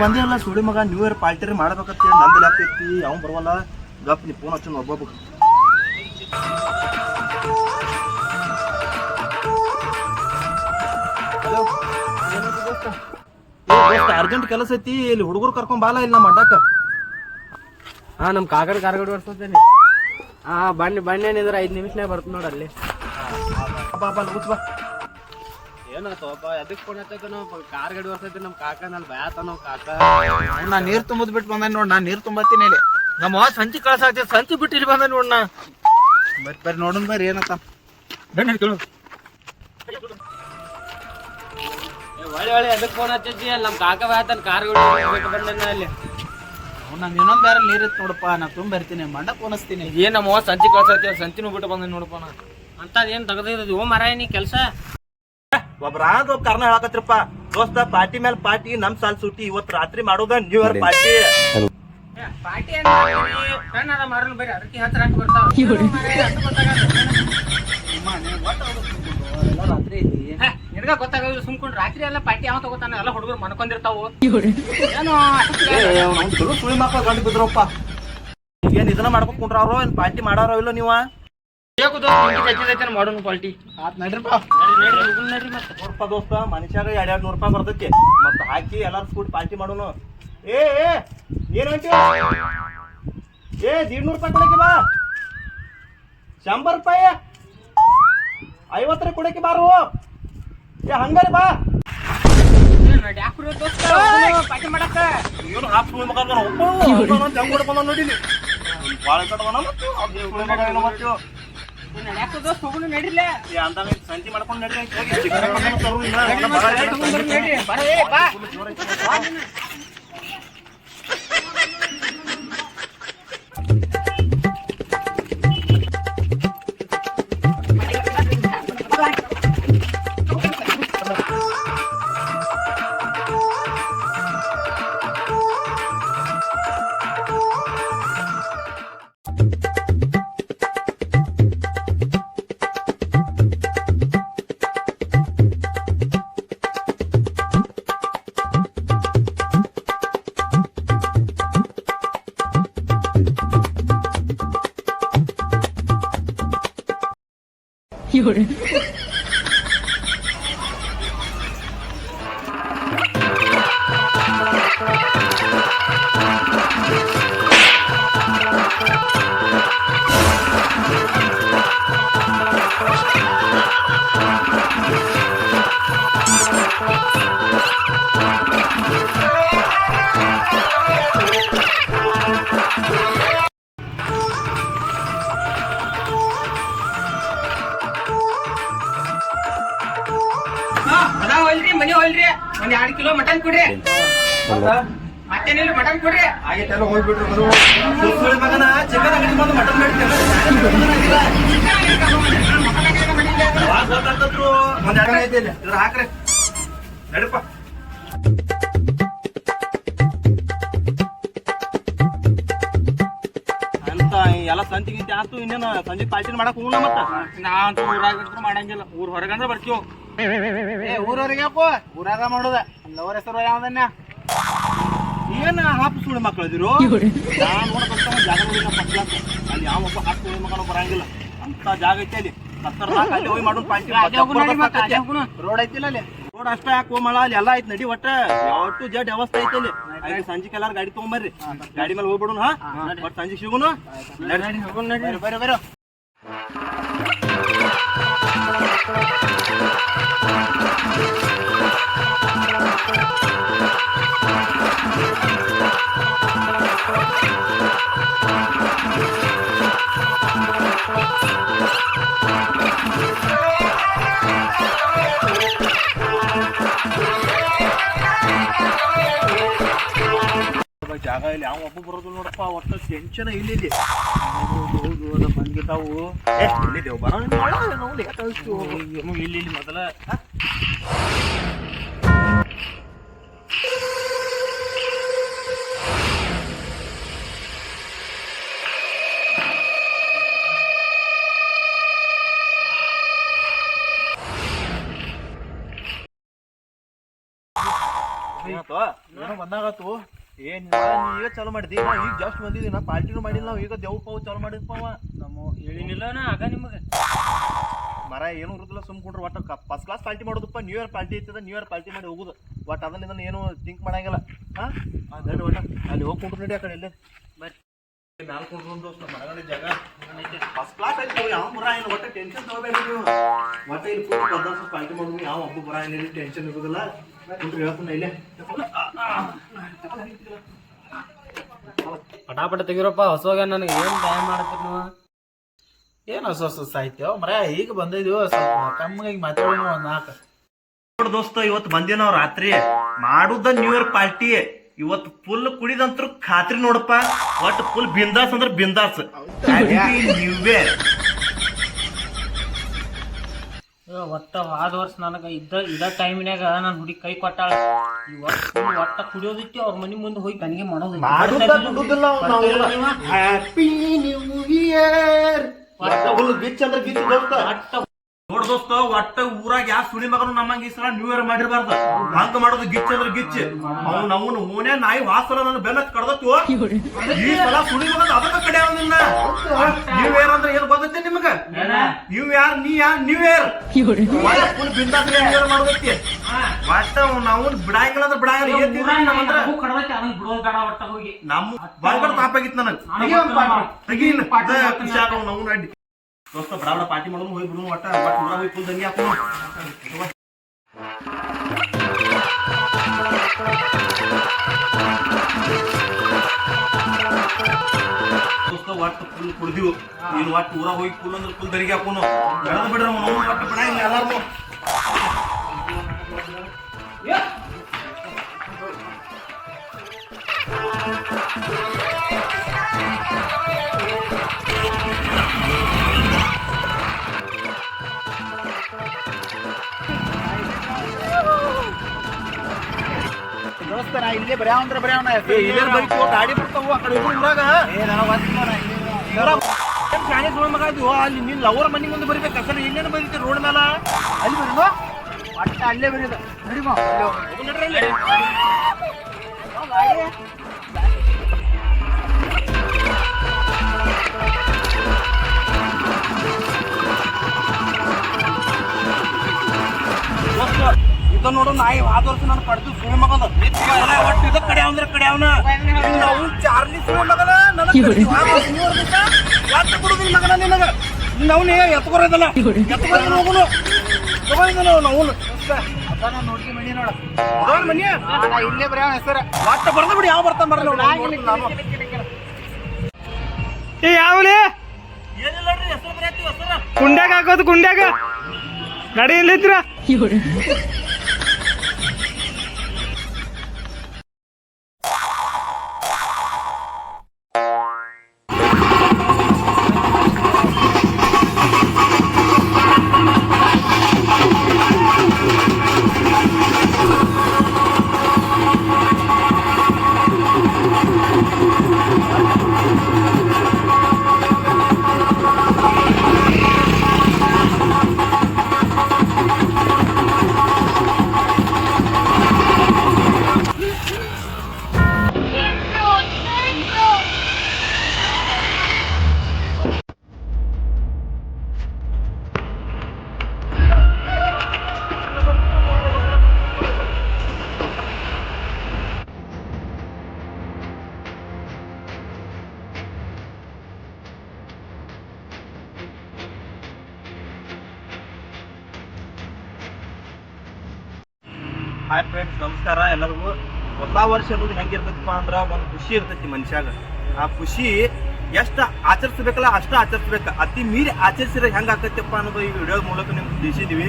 ಬಂದಿರಲ್ಲ ಸುಳಿ ಮಗ ನ್ಯೂ ಇಯರ್ ಪಾರ್ಟಿ ಮಾಡ್ಬೇಕಂತ ಹೇಳಿ ನಂದಲ್ಲಿ ಆಗ್ತೈತಿ ಅವ್ನ್ ಬರವಲ್ಲ ಗಪ್ ನೀ ಫೋನ್ ಹಚ್ಚು ಒಬ್ಬೊಬ್ಬ ಅರ್ಜೆಂಟ್ ಕೆಲಸ ಐತಿ ಇಲ್ಲಿ ಹುಡುಗರು ಕರ್ಕೊಂಡ್ ಬಾಲ ಇಲ್ಲ ನಮ್ಮ ಅಡ್ಡಕ್ಕ. ಹಾ ನಮ್ ಕಾಗಡ್ ಕಾರ್ಗಡ್ ಓಡಿಸ್ತೇನೆ. ಹಾ ಬನ್ನಿ ಬನ್ನಿ ಏನಿದ್ರೆ ಐದ್ ನಿಮಿಷನಾಗ ಬರ್ತ ನೋಡ ಅಲ್ಲಿ. ಬಾ ಬಾ ಲಗುಚ್ ಬಾ. ಏನಾತಪ್ಪ ಎದಕ್ ಫೋನ್ ಹಚ್ಚೈತೆ ನಾವು ಕಾರ್ ಗಾಡಿ ಓಡಿಸ್ತೈತಿ ನಮ್ ಕಾಕ ನಲ್ಲಿ ಬ್ಯಾತ ನಾವ್ ಕಾಕ. ನಾ ನೀರ್ ತುಂಬದ್ ಬಿಟ್ಟು ಬಂದ ನೋಡ್ ನಾ ನೀರ್ ತುಂಬತ್ತೀನಿ ಇಲ್ಲಿ. ನಮ್ಮ ಅವ್ವ ಸಂಚಿ ಕಳ್ಸಾಕ್ತಿ ಸಂಚಿ ಬಿಟ್ಟು ಇಲ್ಲಿ ಬಂದ ನೋಡ್ ನಾ. ಬರ್ರಿ ಬರ್ರಿ ನೋಡೋಣ ಬರ್ರಿ ಏನತ್ತ ಬನ್ನಿ ಕೇಳು ಒಳ್ಳೆ ಒಳ್ಳೆ ಎದಕ್ ಫೋನ್ ಹಚ್ಚಿ ಅಲ್ಲಿ ನಮ್ಮ ಕಾಕ ಬ್ಯಾತನ್ ಕಾರ್ಗಳು ಬಂದ ಅಲ್ಲಿ. ನಂದು ಇನ್ನೊಂದು ಬೇರೆ ನೀರಿತ್ತು ಇತ್ತು ನೋಡಪ್ಪ ನಾ ತುಂಬ ಬರ್ತೀನಿ ಮಂಡಕ್ ಅನಿಸ್ತೀನಿ ಏನು ನಮ್ಮ ಅವ್ವ ಸಂಚಿ ಕಳ್ಸೈತಿ ಸಂಚಿನೂ ಬಿಟ್ಟು ಬಂದ ನೋಡಪ್ಪ ನಾ. ಅಂತ ಏನು ತೆಗ್ದಿರೋದು? ಓ ಮರ ನೀ ಕೆಲಸ? ಒಬ್ರ ಒಬ್ಬ ಕಾರಣ ಹೇಳಕತ್ರಪ್ಪ ದೋಸ್ತ ಪಾರ್ಟಿ ಮೇಲೆ ಪಾರ್ಟಿ ನಮ್ ಸಾಲ್ ಸುಟ್ಟಿ ಇವತ್ ರಾತ್ರಿ ಮಾಡೋದ new year party. Party friend ಅದ ಮಾರಲ್ ಬೇರೆ ಅದಕ್ಕೆ ಹತ್ರ ಹಾಕಿ ಬರ್ತಾವ. ರಾತ್ರಿ ಐತಿ. ನಿನಗ ಗೊತ್ತಾಗಲ್ಲ ಸುಮ್ಕೊಂಡು ರಾತ್ರಿ ಎಲ್ಲ ಪಾರ್ಟಿ ಯಾವ ತಗೋತಾನ? ಎಲ್ಲ ಹುಡುಗರು ಮನ್ಕೊಂಡಿರ್ತಾವು. ಏನೋ ಚಲೋ ಸುಳಿ ಮಕ್ಕಳು ಗಂಡು ಬಿದ್ರಪ್ಪ. ಏನ್ ಇದನ್ನ ಮಾಡ್ಕೊಂಡ್ರ ಕುಂಡ್ರ ಅವ್ರು? ಏನ್ ಪಾರ್ಟಿ ಮಾಡಾರೋ ಇಲ್ಲ ನೀವ? ಮಾಡೋಣ ಪಾರ್ಟಿ? ಆತ್ ನಡ್ರಿಪ್ಪ ನಡ್ರಿ ಮತ್ತೆ. ನೂರ್ ರೂಪಾಯಿ ದೋಸ್ತ ಮನುಷ್ಯಾಗ ಎರಡ್ ಎರಡ್ ನೂರು ರೂಪಾಯಿ ಬರ್ತೈತಿ. ಮತ್ತೆ ಹಾಕಿ ಎಲ್ಲಾರು ಕೂಡಿ ಪಾರ್ಟಿ ಮಾಡೋಣ ಏ ಏ ಏನ್ ಏ ದೀಡ್ ನೂರ್ ರೂಪಾಯಿ ಕೊಡಕ್ಕೆ ಬಾ. ಶಂಬರ್ ರೂಪಾಯಿ. ಐವತ್ತರ ಕೊಡಕ್ಕೆ ಬಾರು. ಏ ಹಂಗಾರಿ ಬಾ. ಏನು ಹಾಫ್ ಮಗ ಒಬ್ಬ ಜಂಗ್ ಹೊಡ್ಕೊಂಡ್ ನೋಡಿಲಿ ಬಾಳ ಕಟ್ಟದಾನ ಮತ್ತು ಮತ್ತು ಸಂತಿ ಮಾಡ್ಕೊಂಡು ನಡ್ರಿ ಅಂತ ಹೋಗಿ ಮನ ಹೋಲ್ರಿ ಮನಿ ಹೋಗ್ರಿ. ಒಂದ್ ಎರಡ್ ಕಿಲೋ ಮಟನ್ ಕೊಡ್ರಿ. ಮತ್ತೇನಿಲ್ಲ ಮಟನ್ ಕೊಡ್ರಿ. ಆಗೈತೆಲ್ಲ ಹೋಗ್ಬಿಟ್ರು ಬರು ಸುಳಿ ಮಗನ ಚಿಕನ್ ಅಂಗಡಿ ಬಂದು ಮಟನ್ ಮಾಡ್ತೇವೆ ಗೊತ್ತಾಗ್ತದ್ರು ಒಂದ್ ಎರಡು ಐತೆ ಇಲ್ಲಿ ಇದ್ರ ಹಾಕ್ರಿ. ನಡಪ ಅಂತ ಎಲ್ಲ ಸಂತಿ ಗಿಂತಿ ಆತು ಇನ್ನೇನು ಸಂಜೆ ಪಾರ್ಟಿ ಮಾಡಕ್ ಹೋಗೋಣ ಮತ್ತ? ಅಂತ ಊರಾಗ ಮಾಡಂಗಿಲ್ಲ. ಊರ್ ಹೊರಗಂದ್ರ ಬರ್ತೀವಿ. ಏ ಊರವ್ರಿಗೆ ಊರಾಗ ಮಾಡೋದ. ಲವರ್ ಹೆಸರು ಯಾವ್ದನ್ನ ಏನ ಹಾಪು ಸುಳ್ಳು ಮಕ್ಕಳು ಇದಿರು ನಾನು ಜಾಗ ನೋಡಿನ ಫಸ್ಟ್ ಅಲ್ಲಿ ಯಾವ ಒಬ್ಬ ಹಾಪು ಸುಳ್ಳು ಮಕ್ಕಳು ಬರಂಗಿಲ್ಲ. ಅಂತ ಜಾಗ ಐತೆ ಅಲ್ಲಿ. ಅಲ್ಲಿ ಹೋಗಿ ರೋಡ್ ಐತಿಲ್ಲ ಅಲ್ಲಿ. ರೋಡ್ ಅಷ್ಟ ಯಾಕೆ ಮಳ ಅಲ್ಲಿ ಎಲ್ಲ ಐತಿ ನಡಿ ಒಟ್ಟ. ಯಾವತ್ತು ಜಡ್ ವ್ಯವಸ್ಥೆ ಐತಿ ಅಲ್ಲಿ. ಐದು ಸಂಜೆಗೆ ಎಲ್ಲಾರು ಗಾಡಿ ತಗೊಂಬರ್ರಿ ಗಾಡಿ ಮೇಲೆ ಹೋಗ್ಬಿಡೋಣ ಹಾ? ಒಟ್ಟು ಸಂಜೆ ಸಿಗುನು? ನಡಿ ಬರೋ ನಡಿ ಬರ್ರಿ ಬರ್ರಿ ಜಾಗ ಇಲ್ಲಿ ಯಾವ ಒಬ್ಬ ಬರೋದು ನೋಡಪ್ಪ, ಒಟ್ಟ ಟೆನ್ಷನ್ ಇಲ್ಲಿ ಇಲ್ಲಿ. ಹೌದು ಅದು ಬಂದಿದ್ದಾವು ಎಲ್ಲಿದ್ದೇವು ಬರೋ ಇಲ್ಲಿ ಇಲ್ಲಿ ಮೊದಲ. ಬಂದಾಗತ್ತು ಏನ್ ನೀ ಈಗ ಚಾಲು ಮಾಡಿದಿ. ನಾ ಈಗ ಜಸ್ಟ್ ಬಂದಿದ್ದೀವಿ ನಾ ಪಾರ್ಟಿನೂ ಮಾಡಿಲ್ಲ. ನಾವು ಈಗ ದೇವ್ ಪಾವು ಚಾಲು ಪಾವ. ನಮ್ಮ ಹೇಳಿನಿಲ್ಲ ನಾ ಆಗ ನಿಮಗೆ. ಮರ ಏನು ಇರುದಿಲ್ಲ ಸುಮ್ಕೊಂಡ್ರೆ ಒಟ್ಟು ಫಸ್ಟ್ ಕ್ಲಾಸ್ ಪಾರ್ಟಿ ಮಾಡೋದಪ್ಪ. ನ್ಯೂ ಇಯರ್ ಪಾರ್ಟಿ ಐತದ ನ್ಯೂ ಇಯರ್ ಪಾರ್ಟಿ ಮಾಡಿ ಹೋಗುದು. ಒಟ್ಟು ಅದನ್ನ ಇದನ್ನ ಏನು ಥಿಂಕ್ ಮಾಡಂಗಿಲ್ಲ. ಹಾಂ? ನಡಿ ಒಟ್ಟ. ಅಲ್ಲಿ ಹೋಗಿ ಕುಂಡ್ರು ನಡಿ ಆ ಕಡೆ ಇಲ್ಲೇ. ಬರ್ರಿ. ಕುಂಡ್ರು ದೋಸ್ತ ಮರಗಡೆ ಜಾಗ ಫಸ್ಟ್ ಕ್ಲಾಸ್ ಆಯ್ತು ಯಾವ ಮರ ಏನು? ಒಟ್ಟು ಟೆನ್ಷನ್ ತಗೋಬೇಡಿ ನೀವು. ಒಟ್ಟ ಇಲ್ಲಿ ಫುಲ್ ಪದಾರ್ಥ ಪಾರ್ಟಿ ಮಾಡೋದು ಯಾವ ಒಬ್ಬ ಬರ ಏನಿಲ್ಲ ಟೆನ್ಷನ್ ಇರೋದಿಲ್ಲ. ಕುಂಡ್ರು ಹೇಳ್ತಾನೆ ಇಲ್ಲೇ. ಪಟಾಪಟ ತೆಗಿರಪ್ಪ ಹೊಸವಾಗ ನನಗೆ. ಏನ್ ಟೈಮ್ ಮಾಡತ್ತೀರಿ ನೀವು? ಏನು ಹೊಸ ಹೊಸ ಸಾಹಿತ್ಯ? ಮರ ಈಗ ಬಂದಿದ್ವಿ ಸ್ವಲ್ಪ ಕಮ್ಮಿಗೆ ಮಾತಾಡೋಣ ಒಂದು ನಾಲ್ಕು. ನೋಡ್ ದೋಸ್ತ ಇವತ್ತು ಬಂದಿ ನಾವು ರಾತ್ರಿ. ಮಾಡುದ ನ್ಯೂ ಇಯರ್ ಪಾರ್ಟಿ ಇವತ್ತು ಫುಲ್ ಕುಡಿದಂತ್ರು ಖಾತ್ರಿ ನೋಡಪ್ಪ. ಒಟ್ಟು ಫುಲ್ ಬಿಂದಾಸ್ ಅಂದ್ರೆ ಬಿಂದಾಸ್. ನ್ಯೂ ಇಯರ್ ಒಟ್ಟ ಆದ ವರ್ಷ ನನಗ ಇದ್ದ ಇದ ಟೈಮಿನಾಗ ನಾನು ಹುಡುಗಿ ಕೈ ಕೊಟ್ಟಾಳ. ಈ ವರ್ಷ full ಒಟ್ಟ ಕುಡಿಯೋದಿತ್ತು ಅವ್ರ ಮನಿ ಮುಂದೆ ಹೋಗಿ ನನಗೆ ಮಾಡೋದು. ಹ್ಯಾಪಿ ನ್ಯೂ ಇಯರ್ ಫುಲ್ ಗಿಚ್ ಅಂದ್ರ ಗಿಚ್ ದೋಸ್ತ ಒಟ್ಟ ನೋಡ್ ದೋಸ್ತ ಒಟ್ಟ ಊರಾಗ ಯಾವ ಸುಳಿ ಮಗನು ನಮ್ಮಂಗ ಈ ಸಲ ನ್ಯೂ ಇಯರ್ ಮಾಡಿರ್ಬಾರ್ದು. ಹಂಗ ಮಾಡೋದು ಗಿಚ್ಚ ಅಂದ್ರೆ ಗಿಚ್ಚ. ಅವ್ನ ಅವನು ಓನೇ ನಾಯಿ ವಾಸಲ ನನ್ನ ಬೆನ್ನ ಕಡ್ದತ್ತು. ಈ ಸಲ ಸುಳಿ ಮಗನ ಅದಕ್ಕ ಕಡೆ ಅವನಿನ್ನ ನ್ಯೂ ಇಯರ್ ಅಂದ್ರೆ ಏನ್ ಗೊತ್ತೈತಿ ನಿಮಗ? ನ್ಯೂ ಇಯರ್ ನೀ ಯಾ ನ್ಯೂ ಇಯರ್ ಫುಲ್ ಬಿಂದಾಸ್ ನ್ಯೂ ಇಯರ್ ಮಾಡೋದೈತಿ ಒಟ್ಟ ನಾವು ಬಿಡಂಗಿಲ್ಲ ಅಂದ್ರೆ ಬಿಡಂಗಿಲ್ಲ. ಏನ್ ತಿಂದ್ರಿ ನಮ್ಮಂದ್ರ? ನಮ್ಮ ತಾಪಾಗಿತ್ತು ನನಗ್. ಖುಷಿ ಆಗವ್ ನಾವು ಅಡ್ಡಿ. ದೋಸ್ತ ಬಡ ಬಡ ಪಾರ್ಟಿ ಮಾಡೋನು ಹೋಗಿ ಬಿಡು ಒಟ್ಟ ಒಟ್ಟ ಊರಾಗ ಹೋಗಿ ಫುಲ್ ದಂಗಿ ಹಾಕೋನು ದೋಸ್ತ ಒಟ್ಟು ಫುಲ್ ಕುಡ್ದಿವು ನೀನು ಒಟ್ಟು ಊರಾಗ ಹೋಗಿ ಫುಲ್ ಅಂದ್ರೆ ಫುಲ್ ದರಿಗೆ ಹಾಕೋನು ಬೆಳೆದ ಬಿಡ್ರ ನಾವು ಒಟ್ಟು ಬಿಡ ಇಲ್ಲ ಎಲ್ಲಾರು ದೋಸ್ತ ನಾ ಇಲ್ಲೇ ಬರೀ ಅಂದ್ರೆ ಬರೀ ಅವನ ಇಲ್ಲೇ ಬೈಕ್ ಗಾಡಿ ಬರ್ತಾವು ಆ ಕಡೆ ಊರಾಗ ಪ್ರಾಣಿ ಸುಳ್ಳು ಮಗ ಅದು? ಅಲ್ಲಿ ನಿನ್ನ ಲವರ್ ಮನಿ ಮುಂದೆ ಬರಿಬೇಕು? ಅಸಲ ಇಲ್ಲೇನು ಬರೀತಿ ರೋಡ್ ಮೇಲ ಅಲ್ಲಿ ಬರೀ ಅಟ್ಟ ಅಲ್ಲೇ ಬರೀದ ನಡಿ ಮಾ. ನಾಯಿ ಆದ ವರ್ಷ ನಾನು ಕಡ್ದು ಸುಳ್ಳು ಮಗದ ಎಲ್ಲ ಒಟ್ಟು ಇದ ಕಡೆ ಅಂದ್ರೆ ಕಡೆ ಅವನ. ನಾವು ಚಾರ್ಲಿ ಸುಳ್ಳು ಮಗನ ಬಿಡುದಿಲ್ಲ ಮಗನ ನಿನಗ? ನಾವು ಎತ್ಕೊರೋದಲ್ಲ ಎತ್ಕೊರೋದು ಹೋಗುನು. ತಗೊಂಡಿದ್ದ ನಾವು ಅದಾನ ನೋಡ್ಕಿ ಮಣಿ ನೋಡ. ಅವ್ರ ಮನಿ ಇಲ್ಲೇ ಬರೀ ಹೆಸರ. ಬರ್ದ ಬಿಡಿ ಯಾವ ಬರ್ತಾನ ಬರಲ್ಲ ನಾನು. ಏ ಯಾವಲೇ ಏನಿಲ್ಲ ರೀ ಹೆಸರು ಬರೀತೀವಿ ಹೆಸರ. ಕುಂಡ್ಯಾಗ ಹಾಕೋದು ಕುಂಡ್ಯಾಗ ಗಾಡಿ ಎಲ್ಲಿದ್ರ ಹಾಯ್ ಫ್ರೆಂಡ್ಸ್ ನಮಸ್ಕಾರ. ಎಲ್ಲರಿಗೂ ಹೊಸ ವರ್ಷ ಅನ್ನೋದು ಹೆಂಗಿರ್ತೈತಪ್ಪ ಅಂದ್ರ ಒಂದು ಖುಷಿ ಇರ್ತೈತಿ ಮನುಷ್ಯಾಗ. ಆ ಖುಷಿ ಎಷ್ಟು ಆಚರಿಸ್ಬೇಕಲ್ಲ ಅಷ್ಟ ಆಚರಿಸ್ಬೇಕ. ಅತಿ ಮೀರಿ ಆಚರಿಸಿದ್ರೆ ಹೆಂಗ್ ಆಕೈತಪ್ಪ ಅನ್ನೋದು ಈ ವಿಡಿಯೋ ಮೂಲಕ ನಿಮ್ಗೆ ತಿಳಿಸಿದೀವಿ.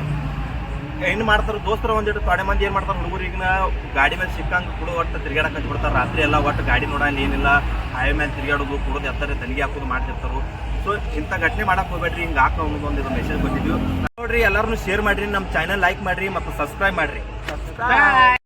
ಏನ್ ಮಾಡ್ತಾರ, ದೋಸ್ತರ ಒಂದಿಟ್ಟು ತೊಡೆ ಮಂದಿ ಏನ್ ಮಾಡ್ತಾರ ಹುಡುಗರಿಗಿನ ಗಾಡಿ ಮೇಲೆ ಸಿಕ್ಕಂಗ ಕುಡು ಒಟ್ಟು ತಿರ್ಗಾಡಕ್ ಬಿಡ್ತಾರ. ರಾತ್ರಿ ಎಲ್ಲ ಒಟ್ಟು ಗಾಡಿ ನೋಡಲ್ಲ ಏನಿಲ್ಲ. ಹಾಯ್ ಮೇಲೆ ತಿರ್ಗಾಡೋದು ಕುಡೋದು ಎತ್ತಾರೆ ತಲೆಗೆ ಹಾಕೋದು ಮಾಡ್ತಿರ್ತಾರೆ. ಸೊ ಇಂಥ ಘಟನೆ ಮಾಡಕ್ ಹೋಗ್ಬೇಡ್ರಿ, ಹಿಂಗ ಹಾಕೋ ಒಂದು ಮೆಸೇಜ್ ಬಂದಿದ್ವಿ. ನೋಡ್ರಿ ಎಲ್ಲರೂ ಶೇರ್ ಮಾಡ್ರಿ ನಮ್ಮ ಚಾನಲ್ ಲೈಕ್ ಮಾಡ್ರಿ, ಮತ್ತು ಸಬ್ಸ್ಕ್ರೈಬ್ ಮಾಡ್ರಿ. 拜。拜